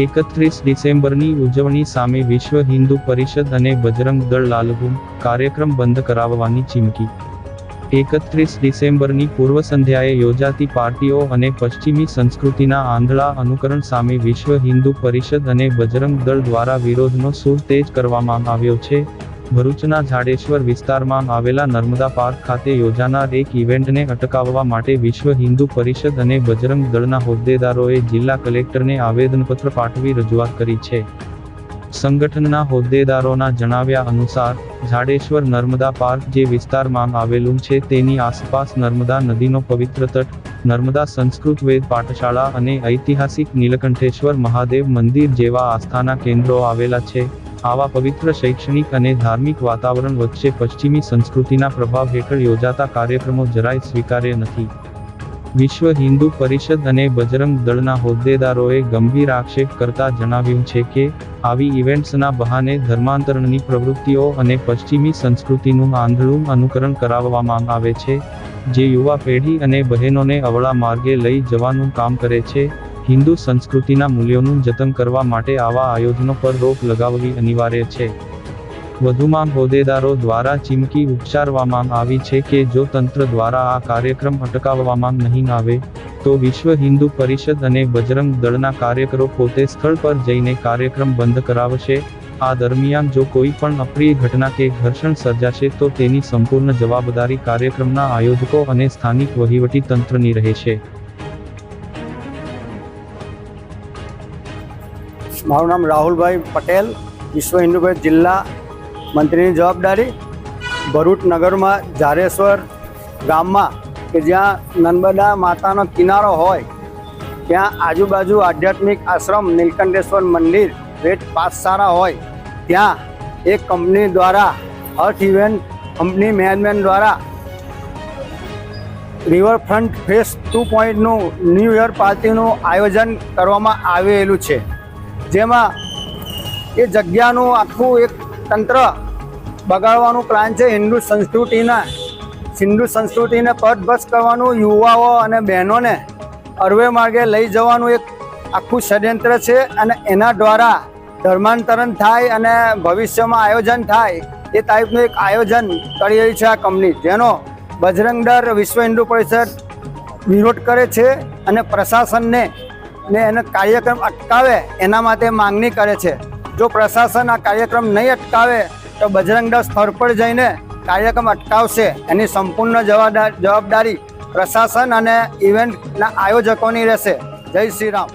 એકત્રીસ ડિસેમ્બરની ઉજવણી સામે વિશ્વ હિન્દુ પરિષદ અને બજરંગ દળ લાલગુમ કાર્યક્રમ બંધ કરાવવાની ચીમકી. એકત્રીસ ડિસેમ્બરની પૂર્વ સંધ્યાએ યોજાતી પાર્ટીઓ અને પશ્ચિમી સંસ્કૃતિના આંધળા અનુકરણ સામે વિશ્વ હિન્દુ પરિષદ અને બજરંગ દળ દ્વારા વિરોધનો સૂર તેજ કરવામાં આવ્યો છે. ભરૂચના ઝાડેશ્વર વિસ્તારમાં આવેલા નર્મદા પાર્ક ખાતે યોજાનાર એક ઇવેન્ટને અટકાવવા માટે વિશ્વ હિન્દુ પરિષદ અને બજરંગ દળના હોદ્દેદારોએ જિલ્લા કલેક્ટરને આવેદનપત્ર પાઠવી રજૂઆત કરી છે. સંગઠનના હોદ્દેદારોના જણાવ્યા અનુસાર ઝાડેશ્વર નર્મદા પાર્ક જે વિસ્તારમાં આવેલું છે તેની આસપાસ નર્મદા નદીનો પવિત્ર તટ, નર્મદા સંસ્કૃત વેદ પાઠશાળા અને ઐતિહાસિક નીલકંઠેશ્વર મહાદેવ મંદિર જેવા આસ્થાના કેન્દ્રો આવેલા છે. આવા પવિત્ર શૈક્ષણિક અને ધાર્મિક વાતાવરણ વચ્ચે પશ્ચિમી સંસ્કૃતિના પ્રભાવ હેઠળ યોજાતા કાર્યક્રમો જરાય સ્વીકાર્ય નથી. વિશ્વ હિન્દુ પરિષદ અને બજરંગ દળના હોદ્દેદારોએ ગંભીર આક્ષેપ કરતા જણાવ્યું છે કે, આવી ઇવેન્ટ્સના બહાને ધર્માંતરણની પ્રવૃત્તિઓ અને પશ્ચિમી સંસ્કૃતિનું આંધળું અનુકરણ કરાવવામાં આવે છે, જે યુવા પેઢી અને બહેનોને અવળા માર્ગે લઈ જવાનું કામ કરે છે હિન્દુ સંસ્કૃતિના મૂલ્યોનું જતન કરવા માટે આવા આયોજનો પર રોક લગાવવી અનિવાર્ય છે. વધુમાં હોદ્દેદારો દ્વારા ચીમકી ઉચ્ચારવામાં આવી છે કે જો તંત્ર દ્વારા આ કાર્યક્રમ અટકાવવામાં નહીં આવે, તો વિશ્વ હિન્દુ પરિષદ અને બજરંગ દળના કાર્યકરો પોતે સ્થળ પર જઈને કાર્યક્રમ બંધ કરાવશે. આ દરમિયાન જો કોઈ પણ અપ્રિય ઘટના કે ઘર્ષણ સર્જાશે, તો તેની સંપૂર્ણ જવાબદારી કાર્યક્રમના આયોજકો અને સ્થાનિક વહીવટી તંત્રની રહેશે. મારું નામ રાહુલભાઈ પટેલ, વિશ્વ હિન્દુભાઈ જિલ્લા મંત્રીની જવાબદારી. ભરૂચ નગરમાં ઝારેશ્વર ગામમાં કે જ્યાં નર્મદા માતાનો કિનારો હોય, ત્યાં આજુબાજુ આધ્યાત્મિક આશ્રમ, નીલકંઠેશ્વર મંદિર, વેદ પાઠશાળા હોય, ત્યાં એક કંપની દ્વારા અર્થ ઇવેન્ટ કંપની મેનેજમેન્ટ દ્વારા રિવરફ્રન્ટ ફેસ ટુ પોઈન્ટનું ન્યૂ યર પાર્ટીનું આયોજન કરવામાં આવેલું છે. જેમાં એ જગ્યાનું આખું એક તંત્ર બગાડવાનું પ્લાન છે. હિન્દુ સંસ્કૃતિના હિન્દુ સંસ્કૃતિને પદભસ કરવાનું, યુવાઓ અને બહેનોને અરવે માર્ગે લઈ જવાનું એક આખું ષડયંત્ર છે અને એના દ્વારા ધર્માંતરણ થાય અને ભવિષ્યમાં આયોજન થાય એ ટાઈપનું એક આયોજન કરી રહી છે આ કંપની, જેનો બજરંગ દળ વિશ્વ હિન્દુ પરિષદ વિરોધ કરે છે અને પ્રશાસનને ને એનો કાર્યક્રમ અટકાવે, એના માટે માંગણી કરે છે. જો પ્રશાસન આ કાર્યક્રમ નહીં અટકાવે, તો બજરંગ સ્થળ પર જઈને કાર્યક્રમ અટકાવશે. એની સંપૂર્ણ જવાબદારી પ્રશાસન અને ઇવેન્ટના આયોજકોની રહેશે. જય શ્રી રામ.